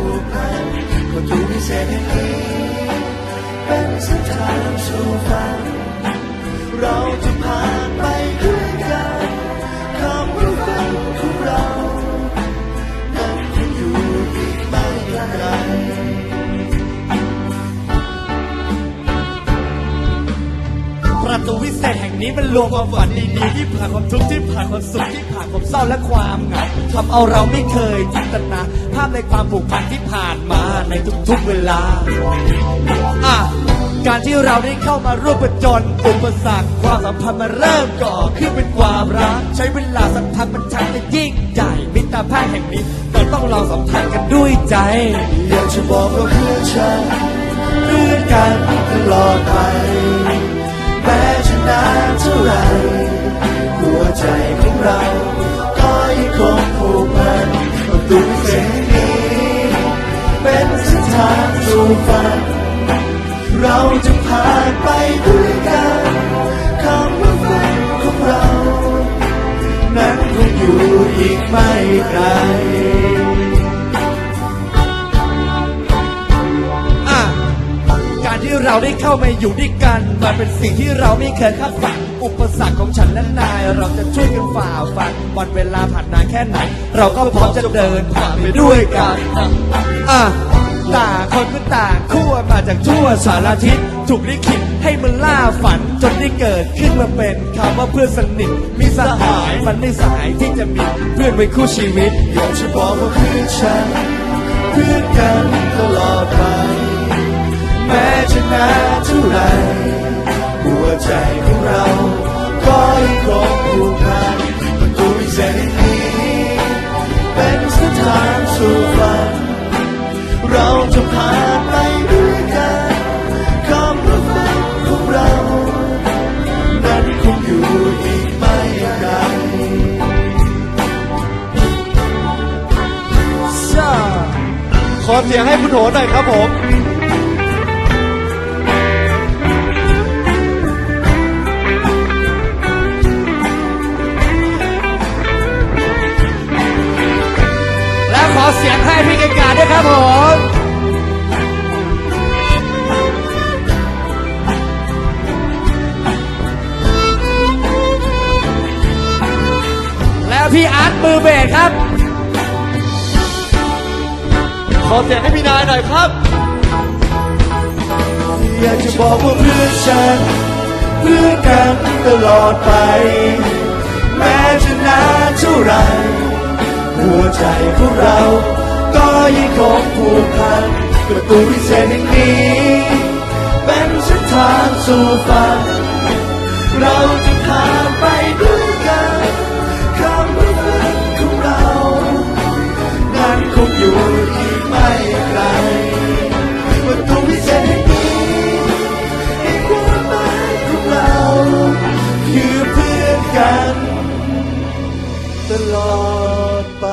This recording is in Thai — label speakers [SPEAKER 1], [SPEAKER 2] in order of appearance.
[SPEAKER 1] ูกพันประตูวิเศษแห่งนี้เป็นเส้นทางสู่ฝันเราจะผ่านไปด้วยกันคำว่าฝันของเรานั้นคงอยู่อีกไม่ไกล
[SPEAKER 2] ประตูวิเศษแห่งนี้มันรวมความฝันดีๆที่ผ่านความทุกข์ที่ผ่านความสุขที่ผ่านความเศร้าและความเหงาทำเอาเราไม่เคยจินตาภาพในความผูกพันที่ผ่านมาในทุกๆเวลาอะการที่เราได้เข้ามาร่วมประจนอุปสรรคความสัมพันธ์มาเริ่มก่อขึ้นเป็นความรัก ใช้เวลาสักพักมันชักจะยิ่งใหญ่มิตรภาพแห่งนี้เราต้องลองสัมผัสกันด้วยใจ
[SPEAKER 1] อยากจะบอกว่าเพื่อนฉันเพื่อนกันตลอดไปแม้จะนานเท่าไหรหัวใจ ฝันเราจะผ่านไปด้วยกันคำว่าฝันของเรา นั้นคงอยู่อีกไม่ไกล
[SPEAKER 2] อะการที่เราได้เข้ามาอยู่ด้วยกัน มันเป็นสิ่งที่เราไม่เคยคาดฝันอุปสรรคของฉันและนาย เราจะช่วยกันฝ่าฟันวันเวลาผ่านนานแค่ไหน เราก็พร้อมจะเดินผ่านไปด้วยกันอะ ต่างคนก็ต่างคั่วมาจากทั่วสารทิศถูกลิขิตให้มันล่าฝันจนได้เกิดขึ้นมาเป็นคำว่าเพื่อนสนิทมีสหายมันไม่สายที่จะมีเพื่อนไว้คู่ชีวิต
[SPEAKER 1] อยากจะบอกว่าเพื่อนฉันเพื่อนกันตลอดไปแม้จะนานเท่ จะผ่านไปด้วยกันคำว่าฝันของเรานั้นคงอยู่อีกไม่ไกล
[SPEAKER 3] ขอเสียงให้คุณโหหน่อยครับผม
[SPEAKER 2] และขอเสียงให้พี่เกงกาด้วยครับผม พี่อาร์ตมือเบสครับ
[SPEAKER 3] ขอเสียงให้พี่นายหน่อยครับ
[SPEAKER 1] อยากจะบอกว่าเพื่อนฉัน เพื่อนกันตลอดไป แม้จะนานเท่าไหรหัวใจของเรา ก็ยังคงผูกพันประตูวิเศษแห่งนี้ เป็นเส้นทางสู่ฝัน เราจะผ่านไป ตลอดไป